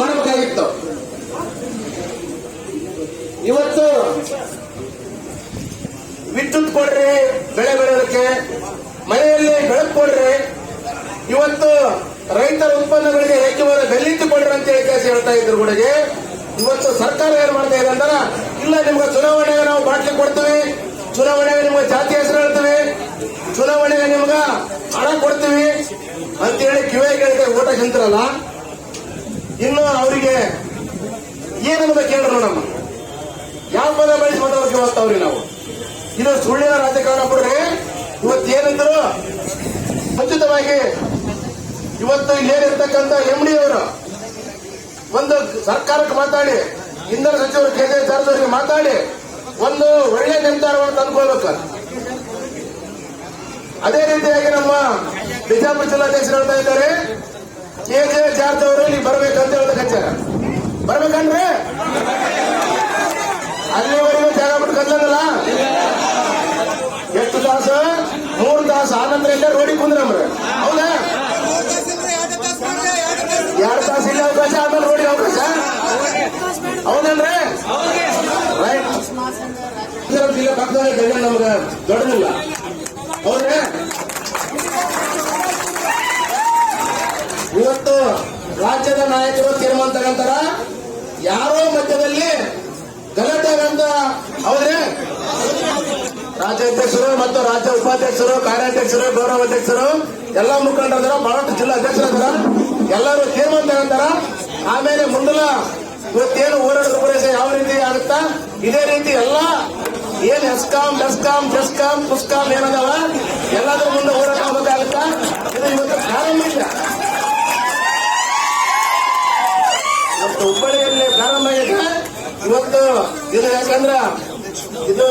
ಮಾಡಬೇಕಾಗಿತ್ತು. ಇವತ್ತು ವಿದ್ಯುತ್ ಕೊಡ್ರಿ, ಬೆಳೆ ಬೆಳೆಯೋದಕ್ಕೆ, ಮನೆಯಲ್ಲಿ ಬೆಳಕು ಕೊಡ್ರಿ. ಇವತ್ತು ರೈತರ ಉತ್ಪನ್ನಗಳಿಗೆ ಹೆಚ್ಚುವರಿ ಬೆಲೆ ಕೊಡ್ರಿ ಅಂತ ಹೇಳಿ ಹೇಳ್ತಾ ಇದ್ರು ಕೂಡಗೆ ಇವತ್ತು ಸರ್ಕಾರ ಏನ್ ಮಾಡ್ತಾ ಇದೆ ಅಂದ್ರ ಇಲ್ಲ, ನಿಮ್ಗೆ ಚುನಾವಣೆಗೆ ನಾವು ಬಾಟ್ಲಿ ಕೊಡ್ತೀವಿ. ಚುನಾವಣೆಗೆ ನಿಮ್ಗೆ ಜಾತಿ ಹೆಸರು ಹೇಳ್ತೀವಿ. ಚುನಾವಣೆಗೆ ನಿಮ್ಗ ಹಣ ಕೊಡ್ತೀವಿ. ಅಂತ ಹೇಳಿ ಕಿವಿಗೆ ಕೇಳಿದ್ರೆ ಓಟ ನಿಂತಿರಲ್ಲ ಇನ್ನು ಅವರಿಗೆ ಏನಂತ ಕೇಳ್ರು ನಮ್ಮ ಯಾವ ಪದ ಬಳಸಿ ಇವತ್ತು ಅವ್ರಿಗೆ ನಾವು. ಇದು ಸುಳ್ಳಿನ ರಾಜಕಾರಣ ಬಿಡ್ರಿ. ಏನಂದ್ರು ಮುಂಚಿತವಾಗಿ ಇವತ್ತು ಇಲ್ಲಿ ಏನಿರ್ತಕ್ಕಂಥ ಎಂ ಡಿ ಅವರು ಒಂದು ಸರ್ಕಾರಕ್ಕೆ ಮಾತಾಡಿ, ಇಂಧನ ಸಚಿವರು ಕೆ ಜೆ ಜಾರ್ಜ್ ಅವರಿಗೆ ಮಾತಾಡಿ, ಒಂದು ಒಳ್ಳೆ ನಿರ್ಧಾರವನ್ನು ತಂದ್ಕೊಳ್ಬೇಕು. ಅದೇ ರೀತಿಯಾಗಿ ನಮ್ಮ ಬಿಜಾಪುರ ಜಿಲ್ಲಾಧ್ಯಕ್ಷರು ಹೇಳ್ತಾ ಇದ್ದಾರೆ ಕಲ್ಲಲ್ಲ ಎಷ್ಟು ತಾಸ? ಮೂರು ತಾಸು. ಇಲ್ಲ ರೋಡಿಗೆ ಕುಂದ್ರಮ್ರ ಹೌದಾ? ಎರಡು ತಾಸು ಇಲ್ಲ ಅವಕಾಶ, ಆಮೇಲೆ ರೋಡಿಗೆ ಅವಕಾಶ? ಹೌದಲ್ರಿ ರೈಟ್ ಇಲ್ಲ ಪಕ್ಕದಲ್ಲಿ ಗಂಡ ನಮ್ಗೆ ದೊಡ್ಡದಿಲ್ಲ. ಹೌದ್ರಿ? ಇವತ್ತು ರಾಜ್ಯದ ನಾಯಕರು ತೀರ್ಮಾನ ತಗೊಂತಾರ. ಯಾರೋ ಮಧ್ಯದಲ್ಲಿ ಗಲಾಟೆ ಅಂತ ಹೌದ್ರಿ ರಾಜ್ಯಾಧ್ಯಕ್ಷರು ಮತ್ತು ರಾಜ್ಯ ಉಪಾಧ್ಯಕ್ಷರು, ಕಾರ್ಯಾಧ್ಯಕ್ಷರು ಗೌರವ ಅಧ್ಯಕ್ಷರು ಎಲ್ಲ ಮುಖಂಡರ ಬಹಳಷ್ಟು ಜಿಲ್ಲಾ ಅಧ್ಯಕ್ಷರ ಎಲ್ಲರೂ ತೀರ್ಮಾನ ತಗೊಂತಾರ ಆಮೇಲೆ ಮುಂದಲ ಇವತ್ತೇನು ಹೋರಾಟದ ಪ್ರದೇಶ ಯಾವ ರೀತಿ ಆಗುತ್ತಾ? ಇದೇ ರೀತಿ ಎಲ್ಲ ಏನ್ ಎಸ್ಕಾಂ, ಬೆಸ್ಕಾಂ ಜಸ್ಕಾಂ ಪುಸ್ಕಾಂ ಏನದಾವ? ಎಲ್ಲಾದ್ರೂ ಮುಂದೆ ಹೋರಾಟ ಹೋಗೋದಾಗುತ್ತಾ ಇದು ಇವತ್ತು ಪ್ರಾರಂಭ ಇಲ್ಲ. ಹುಬ್ಬಳ್ಳಿಯಲ್ಲಿ ಪ್ರಾರಂಭ ಆಗಿದೆ. ಇವತ್ತು ಇದು ಯಾಕಂದ್ರ ಇದು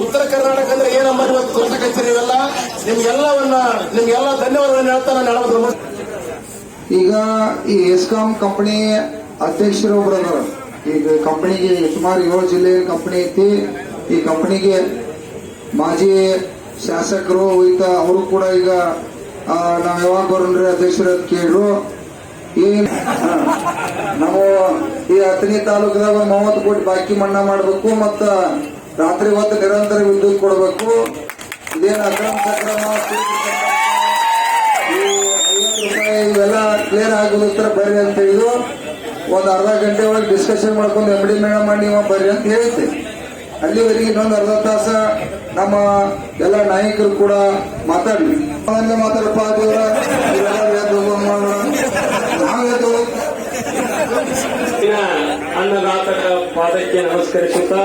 ಉತ್ತರ ಕರ್ನಾಟಕ ಅಂದ್ರೆ ಏನಮ್ಮ ಇವತ್ತು ತೋರ್ಸಕತ್ತೀರಿ ಇವೆಲ್ಲ? ನಿಮ್ಗೆಲ್ಲವನ್ನ, ನಿಮ್ಗೆಲ್ಲ ಧನ್ಯವಾದಗಳನ್ನ ಹೇಳ್ತಾ ನಾನು ಹೇಳೋದು ಈಗ ಈ ಎಸ್ಕಾಂ ಕಂಪನಿ ಅಧ್ಯಕ್ಷರು ಒಬ್ರು ಅದಾರ ಈಗ ಕಂಪನಿಗೆ ಸುಮಾರು ಏಳು ಜಿಲ್ಲೆ ಕಂಪನಿ ಐತಿ. ಈ ಕಂಪನಿಗೆ ಮಾಜಿ ಶಾಸಕರು ಈಗ ಅವರು ಕೂಡ ಈಗ ನಾವು ಯಾವಾಗ ಬರೋಣ್ರಿ ಅಧ್ಯಕ್ಷರ ಅಂತ ಹಾ. ನಾವು ಈ ಹತ್ತನೇ ತಾಲೂಕದಾಗ ಮೂವತ್ತು ಕೋಟಿ ಬಾಕಿ ಮನ್ನಾ ಮಾಡಬೇಕು ಮತ್ತ ರಾತ್ರಿ ಹೊತ್ತು ನಿರಂತರ ವಿದ್ಯುತ್ ಕೊಡಬೇಕು. ಇದೇನು ಅಕ್ರಮ ಸಕ್ರಮ ಈ ಇವೆಲ್ಲ ಕ್ಲಿಯರ್ ಆಗೋದಕ್ಕೋಸ್ಕರ ಬರ್ರಿ ಅಂತ ಹೇಳಿದ್ರು. ಒಂದ್ ಅರ್ಧ ಗಂಟೆ ಒಳಗೆ ಡಿಸ್ಕಷನ್ ಮಾಡ್ಕೊಂಡು ಎಂ ಡಿ ಮೇಡಮ್ ಮಾಡಿ ನೀವು ಬರ್ರಿ ಅಂತ ಹೇಳ್ತೇವೆ ಅಲ್ಲಿವರೆಗೆ ಇನ್ನೊಂದು ಅರ್ಧ ತಾಸ ನಮ್ಮ ಎಲ್ಲ ನಾಯಕರು ಕೂಡ ಮಾತಾಡ್ಲಿ. ಮಾತಾಡಪ್ಪ ದೇವ್ರ ಪಾದಕ್ಕೆ ನಮಸ್ಕರಿಸುತ್ತಾ